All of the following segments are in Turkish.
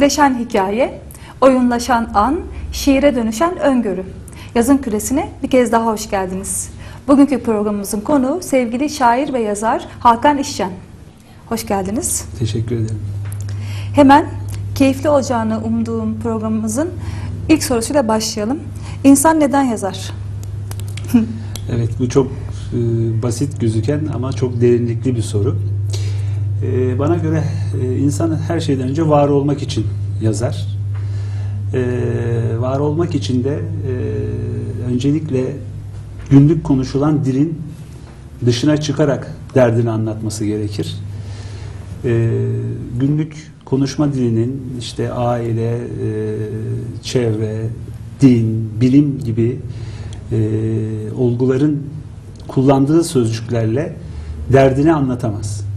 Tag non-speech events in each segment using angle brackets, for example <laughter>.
öyküleşen hikaye, oyunlaşan an, şiire dönüşen öngörü. Yazın küresine bir kez daha hoş geldiniz. Bugünkü programımızın konuğu sevgili şair ve yazar Hakan İşcan. Hoş geldiniz. Teşekkür ederim. Hemen keyifli olacağını umduğum programımızın ilk sorusuyla başlayalım. İnsan neden yazar? Evet bu çok e, basit gözüken ama çok derinlikli bir soru. E, bana göre e, insan her şeyden önce var olmak için yazar. E, var olmak için de e, öncelikle günlük konuşulan dilin dışına çıkarak derdini anlatması gerekir. E, günlük konuşma dilinin işte aile, e, çevre, din, bilim gibi e, olguların kullandığı sözcüklerle derdini anlatamaz.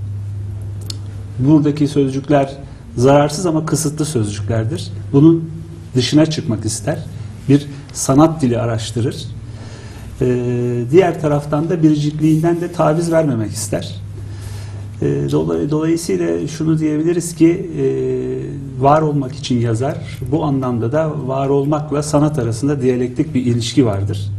Buradaki sözcükler zararsız ama kısıtlı sözcüklerdir. Bunun dışına çıkmak ister. Bir sanat dili araştırır. E, diğer taraftan da biricikliğinden de taviz vermemek ister. E, dolay- dolayısıyla şunu diyebiliriz ki e, var olmak için yazar. Bu anlamda da var olmakla sanat arasında diyalektik bir ilişki vardır.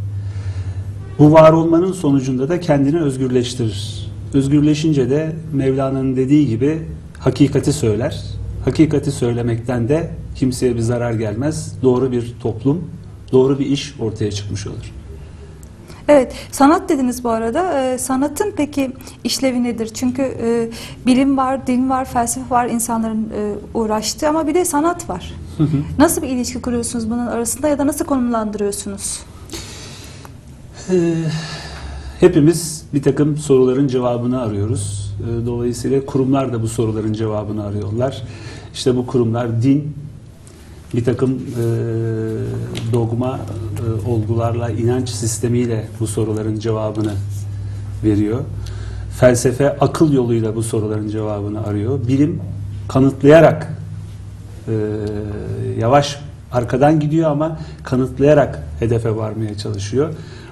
Bu var olmanın sonucunda da kendini özgürleştirir. Özgürleşince de Mevlana'nın dediği gibi hakikati söyler. Hakikati söylemekten de kimseye bir zarar gelmez. Doğru bir toplum, doğru bir iş ortaya çıkmış olur. Evet, sanat dediniz bu arada. Ee, sanatın peki işlevi nedir? Çünkü e, bilim var, din var, felsefe var insanların e, uğraştığı ama bir de sanat var. Nasıl bir ilişki kuruyorsunuz bunun arasında ya da nasıl konumlandırıyorsunuz? Ee, Hepimiz bir takım soruların cevabını arıyoruz. Ee, Dolayısıyla kurumlar da bu soruların cevabını arıyorlar. İşte bu kurumlar din, bir takım e, dogma e, olgularla, inanç sistemiyle bu soruların cevabını veriyor. Felsefe akıl yoluyla bu soruların cevabını arıyor. Bilim kanıtlayarak e, yavaş arkadan gidiyor ama kanıtlayarak hedefe varmaya çalışıyor.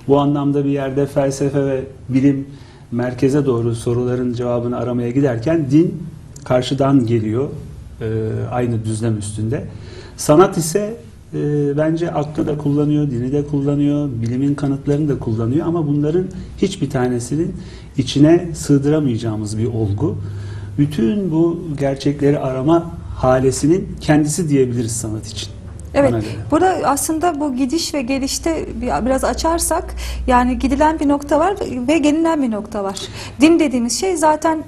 Bu anlamda bir yerde felsefe ve bilim merkeze doğru soruların cevabını aramaya giderken din karşıdan geliyor e, aynı düzlem üstünde. Sanat ise e, bence aklı da kullanıyor, dini de kullanıyor, bilimin kanıtlarını da kullanıyor ama bunların hiçbir tanesinin içine sığdıramayacağımız bir olgu. Bütün bu gerçekleri arama halesinin kendisi diyebiliriz sanat için. Evet, burada aslında bu gidiş ve gelişte bir- biraz açarsak yani gidilen bir nokta var ve gelinen bir nokta var. Din dediğimiz şey zaten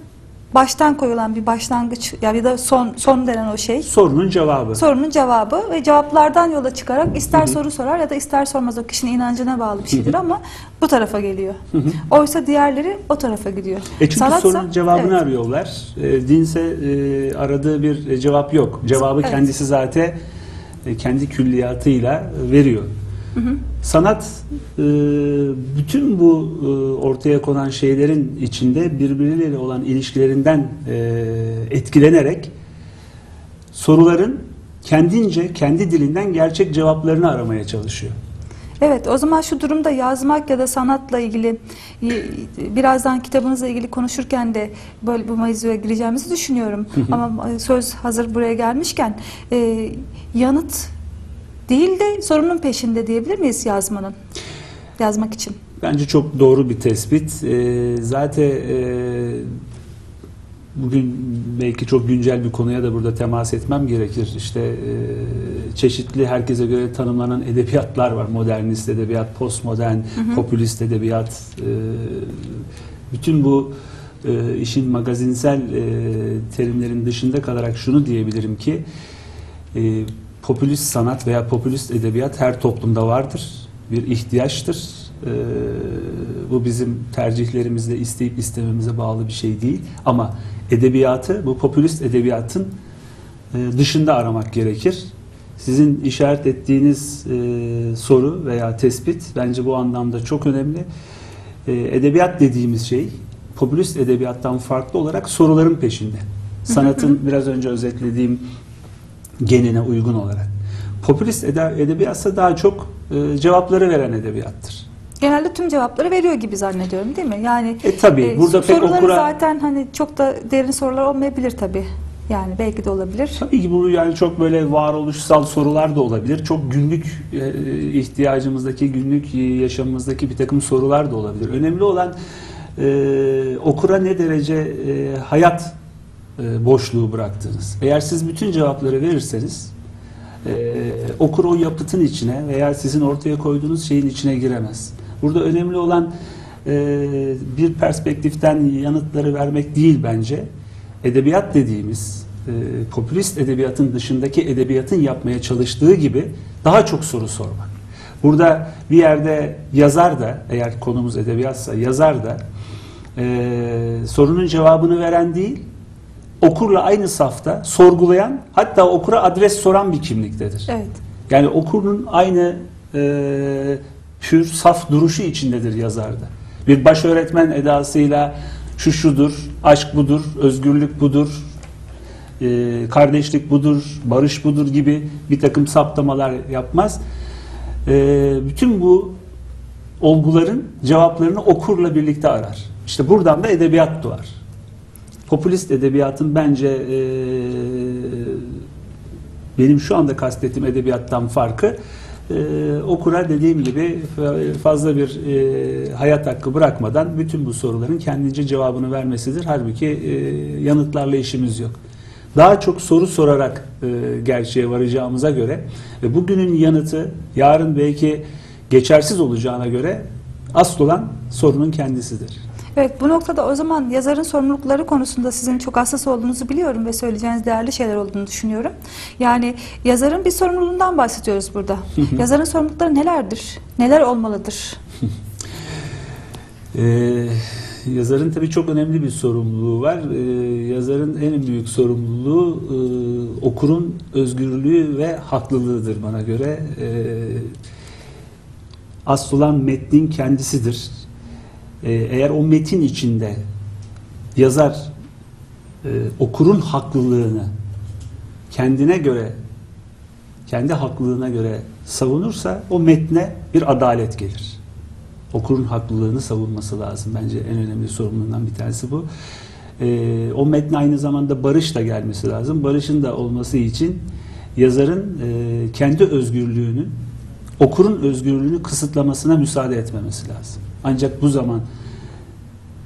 baştan koyulan bir başlangıç ya ya da son son denen o şey. Sorunun cevabı. Sorunun cevabı ve cevaplardan yola çıkarak ister soru sorar ya da ister sormaz o kişinin inancına bağlı bir şeydir ama bu tarafa geliyor. Oysa diğerleri o tarafa gidiyor. E çünkü Sanatsa- sorunun cevabını evet. arıyorlar. E, dinse e, aradığı bir cevap yok. Cevabı Evet. kendisi zaten kendi külliyatıyla veriyor. Sanat e, bütün bu e, ortaya konan şeylerin içinde birbirleriyle olan ilişkilerinden e, etkilenerek soruların kendince kendi dilinden gerçek cevaplarını aramaya çalışıyor. Evet, o zaman şu durumda yazmak ya da sanatla ilgili y- birazdan kitabınızla ilgili konuşurken de böyle bu mevzuya gireceğimizi düşünüyorum. Ama söz hazır buraya gelmişken e, yanıt değil de sorunun peşinde diyebilir miyiz yazmanın? Yazmak için. Bence çok doğru bir tespit. Ee, zaten e, bugün belki çok güncel bir konuya da burada temas etmem gerekir. İşte e, çeşitli herkese göre tanımlanan edebiyatlar var. Modernist edebiyat, postmodern, popülist edebiyat. E, bütün bu e, işin magazinsel e, terimlerin dışında kalarak şunu diyebilirim ki e, popülist sanat veya popülist edebiyat her toplumda vardır. Bir ihtiyaçtır. E, bu bizim tercihlerimizle isteyip istememize bağlı bir şey değil. Ama edebiyatı, bu popülist edebiyatın e, dışında aramak gerekir. Sizin işaret ettiğiniz e, soru veya tespit bence bu anlamda çok önemli. E, edebiyat dediğimiz şey popülist edebiyattan farklı olarak soruların peşinde. Sanatın <laughs> biraz önce özetlediğim genine uygun olarak. Popülist ede- edebiyatsa daha çok e, cevapları veren edebiyattır. Genelde tüm cevapları veriyor gibi zannediyorum değil mi? Yani E tabii, burada pek soruları okura- zaten hani çok da derin sorular olmayabilir tabii. Yani belki de olabilir. Tabii ki bu yani çok böyle varoluşsal sorular da olabilir. Çok günlük e, ihtiyacımızdaki, günlük e, yaşamımızdaki bir takım sorular da olabilir. Önemli olan e, okura ne derece e, hayat e, boşluğu bıraktığınız. Eğer siz bütün cevapları verirseniz e, okur o yapıtın içine veya sizin ortaya koyduğunuz şeyin içine giremez. Burada önemli olan e, bir perspektiften yanıtları vermek değil bence. Edebiyat dediğimiz e, popülist edebiyatın dışındaki edebiyatın yapmaya çalıştığı gibi daha çok soru sormak. Burada bir yerde yazar da eğer konumuz edebiyatsa yazar da e, sorunun cevabını veren değil okurla aynı safta sorgulayan hatta okura adres soran bir kimliktedir. Evet. Yani okurun aynı e, pür, saf duruşu içindedir yazarda. Bir baş öğretmen edasıyla şu şudur, aşk budur, özgürlük budur, e, kardeşlik budur, barış budur gibi bir takım saptamalar yapmaz. E, bütün bu olguların cevaplarını okurla birlikte arar. İşte buradan da edebiyat doğar. Popülist edebiyatın bence e, benim şu anda kastettiğim edebiyattan farkı e, okura dediğim gibi fazla bir e, hayat hakkı bırakmadan bütün bu soruların kendince cevabını vermesidir. Halbuki e, yanıtlarla işimiz yok. Daha çok soru sorarak e, gerçeğe varacağımıza göre ve bugünün yanıtı yarın belki geçersiz olacağına göre asıl olan sorunun kendisidir. Evet bu noktada o zaman yazarın sorumlulukları konusunda sizin çok hassas olduğunuzu biliyorum ve söyleyeceğiniz değerli şeyler olduğunu düşünüyorum. Yani yazarın bir sorumluluğundan bahsediyoruz burada. <laughs> yazarın sorumlulukları nelerdir? Neler olmalıdır? <laughs> Ee, yazarın tabii çok önemli bir sorumluluğu var. Ee, yazarın en büyük sorumluluğu e, okurun özgürlüğü ve haklılığıdır bana göre. Ee, asıl olan metnin kendisidir. Ee, eğer o metin içinde yazar e, okurun haklılığını kendine göre kendi haklılığına göre savunursa o metne bir adalet gelir. Okurun haklılığını savunması lazım. Bence en önemli sorumluluğundan bir tanesi bu. Ee, o metne aynı zamanda barış da gelmesi lazım. Barışın da olması için yazarın e, kendi özgürlüğünün okurun özgürlüğünü kısıtlamasına müsaade etmemesi lazım. Ancak bu zaman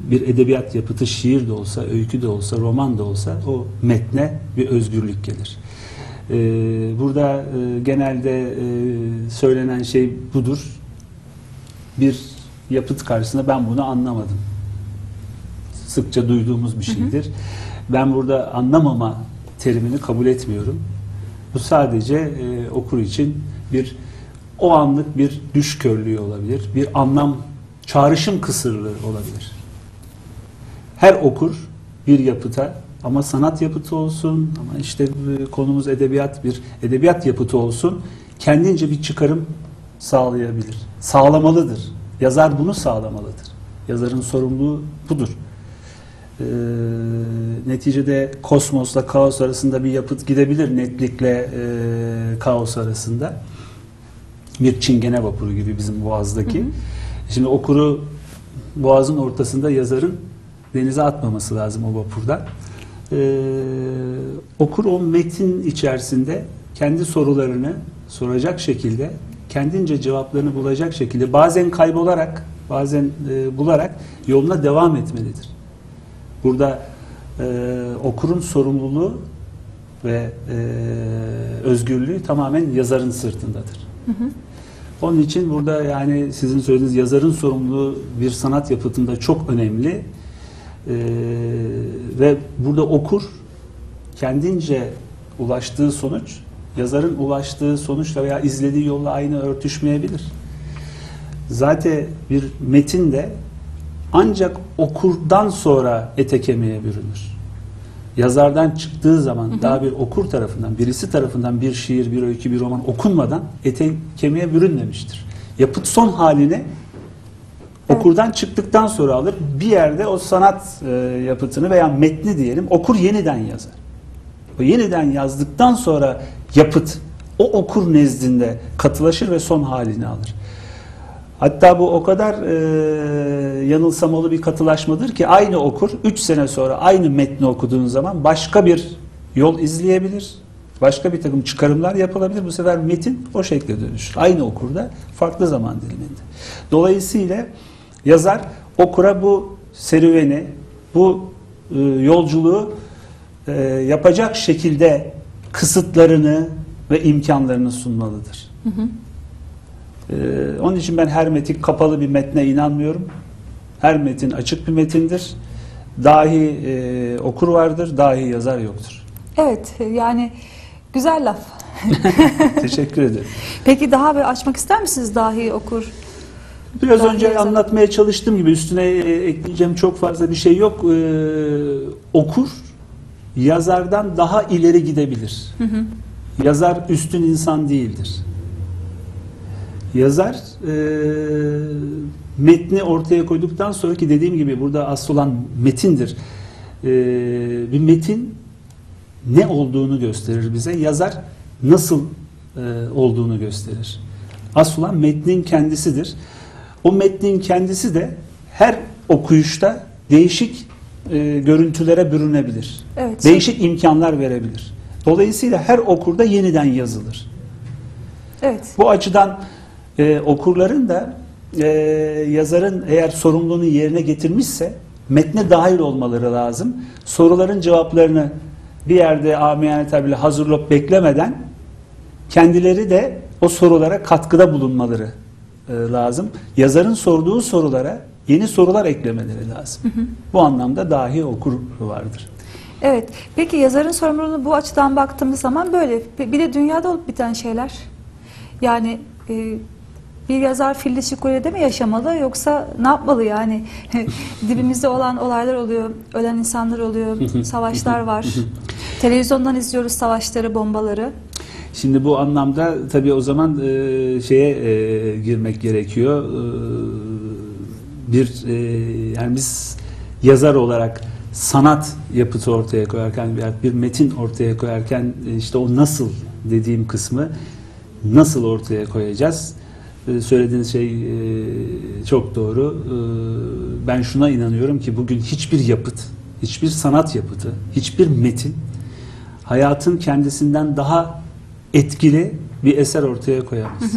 bir edebiyat yapıtı şiir de olsa, öykü de olsa, roman da olsa o metne bir özgürlük gelir. Ee, burada e, genelde e, söylenen şey budur. Bir yapıt karşısında ben bunu anlamadım. Sıkça duyduğumuz bir şeydir. Hı hı. Ben burada anlamama terimini kabul etmiyorum. Bu sadece e, okur için bir o anlık bir düş körlüğü olabilir. Bir anlam çağrışım kısırlığı olabilir. Her okur bir yapıta ama sanat yapıtı olsun ama işte konumuz edebiyat bir edebiyat yapıtı olsun kendince bir çıkarım sağlayabilir. Sağlamalıdır. Yazar bunu sağlamalıdır. Yazarın sorumluluğu budur. Ee, neticede kosmosla kaos arasında bir yapıt gidebilir netlikle e, kaos arasında. Bir çingene vapuru gibi bizim Boğaz'daki. Hı hı. Şimdi okuru Boğaz'ın ortasında yazarın denize atmaması lazım o vapurda. Ee, okur o metin içerisinde kendi sorularını soracak şekilde, kendince cevaplarını bulacak şekilde bazen kaybolarak, bazen e, bularak yoluna devam etmelidir. Burada e, okurun sorumluluğu ve e, özgürlüğü tamamen yazarın sırtındadır. Hı hı. Onun için burada yani sizin söylediğiniz yazarın sorumluluğu bir sanat yapıtında çok önemli. Ee, ve burada okur kendince ulaştığı sonuç yazarın ulaştığı sonuçla veya izlediği yolla aynı örtüşmeyebilir. Zaten bir metin de ancak okurdan sonra ete kemiğe bürünür. Yazardan çıktığı zaman hı hı. daha bir okur tarafından, birisi tarafından bir şiir, bir öykü, bir roman okunmadan ete kemiğe bürünmemiştir. Yapıt son halini okurdan çıktıktan sonra alır. Bir yerde o sanat e, yapıtını veya metni diyelim okur yeniden yazar. O yeniden yazdıktan sonra yapıt o okur nezdinde katılaşır ve son halini alır. Hatta bu o kadar e, yanılsamalı bir katılaşmadır ki aynı okur 3 sene sonra aynı metni okuduğun zaman başka bir yol izleyebilir. Başka bir takım çıkarımlar yapılabilir. Bu sefer metin o şekle dönüşür. Aynı okurda farklı zaman diliminde. Dolayısıyla yazar okura bu serüveni, bu e, yolculuğu e, yapacak şekilde kısıtlarını ve imkanlarını sunmalıdır. Ee, onun için ben hermetik kapalı bir metne inanmıyorum. Her metin açık bir metindir. Dahi e, okur vardır, dahi yazar yoktur. Evet yani güzel laf. <laughs> <laughs> Teşekkür ederim. Peki daha bir açmak ister misiniz dahi okur? Biraz Dahi önce yazar. anlatmaya çalıştığım gibi üstüne e, ekleyeceğim çok fazla bir şey yok. Ee, okur yazardan daha ileri gidebilir. Hı hı. Yazar üstün insan değildir. Yazar e, metni ortaya koyduktan sonraki dediğim gibi burada asıl olan metindir. E, bir metin ne olduğunu gösterir bize. Yazar nasıl e, olduğunu gösterir. Asıl olan metnin kendisidir. O metnin kendisi de her okuyuşta değişik e, görüntülere bürünebilir. Evet. Değişik imkanlar verebilir. Dolayısıyla her okurda yeniden yazılır. Evet. Bu açıdan e, okurların da e, yazarın eğer sorumluluğunu yerine getirmişse metne dahil olmaları lazım. Soruların cevaplarını bir yerde amiyane tabirle hazırlayıp beklemeden kendileri de o sorulara katkıda bulunmaları e, lazım. Yazarın sorduğu sorulara yeni sorular eklemeleri lazım. Bu anlamda dahi okur vardır. Evet. Peki yazarın sorumluluğunu bu açıdan baktığımız zaman böyle. Bir de dünyada olup biten şeyler. Yani e, bir yazar filli şikolede mi yaşamalı yoksa ne yapmalı yani? <laughs> Dibimizde olan olaylar oluyor, ölen insanlar oluyor, savaşlar var. <laughs> Televizyondan izliyoruz savaşları, bombaları. Şimdi bu anlamda tabii o zaman e, şeye e, girmek gerekiyor. E, bir e, yani biz yazar olarak sanat yapıtı ortaya koyarken bir, bir metin ortaya koyarken işte o nasıl dediğim kısmı nasıl ortaya koyacağız? E, söylediğiniz şey e, çok doğru. E, ben şuna inanıyorum ki bugün hiçbir yapıt, hiçbir sanat yapıtı, hiçbir metin hayatın kendisinden daha etkili bir eser ortaya koyamayız.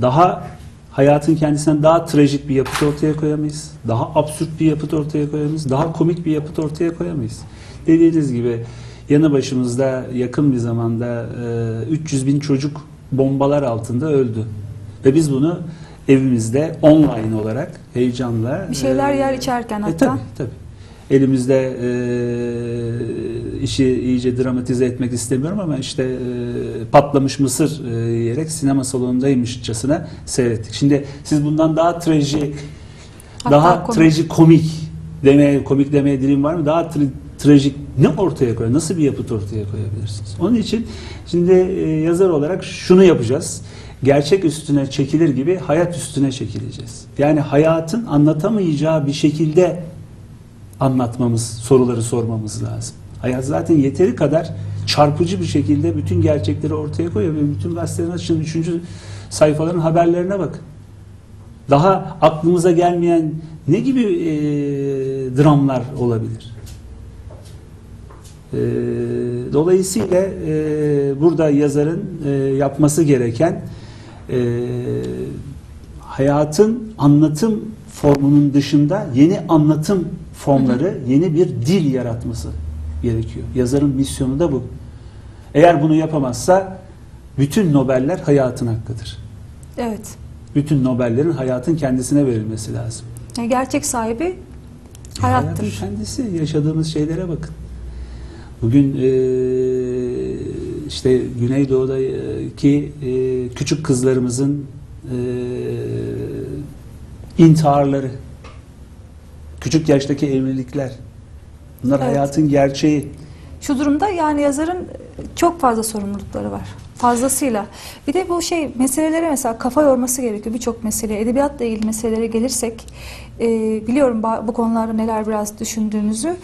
Daha hayatın kendisinden daha trajik bir yapıt ortaya koyamayız. Daha absürt bir yapıt ortaya koyamayız. Daha komik bir yapıt ortaya koyamayız. Dediğiniz gibi yanı başımızda yakın bir zamanda e, 300 bin çocuk bombalar altında öldü. Ve biz bunu evimizde online olarak heyecanla Bir şeyler e, yer içerken e, hatta. tabii, tabii. Elimizde e, işi iyice dramatize etmek istemiyorum ama işte e, patlamış mısır e, yiyerek sinema salonundaymışçasına seyrettik. Şimdi siz bundan daha trajik, Hatta daha komik. trajikomik demeye, komik demeye dilim var mı? Daha trajik ne ortaya koyar? Nasıl bir yapıt ortaya koyabilirsiniz? Onun için şimdi e, yazar olarak şunu yapacağız. Gerçek üstüne çekilir gibi hayat üstüne çekileceğiz. Yani hayatın anlatamayacağı bir şekilde anlatmamız, soruları sormamız lazım. Hayat zaten yeteri kadar çarpıcı bir şekilde bütün gerçekleri ortaya koyuyor. Ve bütün gazetelerin açın üçüncü sayfaların haberlerine bakın. Daha aklımıza gelmeyen ne gibi e, dramlar olabilir? E, dolayısıyla e, burada yazarın e, yapması gereken e, hayatın anlatım formunun dışında yeni anlatım formları, yeni bir dil yaratması gerekiyor. Yazarın misyonu da bu. Eğer bunu yapamazsa bütün Nobeller hayatın hakkıdır. Evet. Bütün Nobellerin hayatın kendisine verilmesi lazım. Yani gerçek sahibi Hayatın hayattır. kendisi. Yaşadığımız şeylere bakın. Bugün e, işte Güneydoğu'daki e, küçük kızlarımızın e, intiharları, küçük yaştaki evlilikler, bunlar Evet. hayatın gerçeği. Şu durumda yani yazarın çok fazla sorumlulukları var. Fazlasıyla. Bir de bu şey meselelere mesela kafa yorması gerekiyor birçok meseleye. Edebiyatla ilgili meselelere gelirsek e, biliyorum bu konularda neler biraz düşündüğünüzü.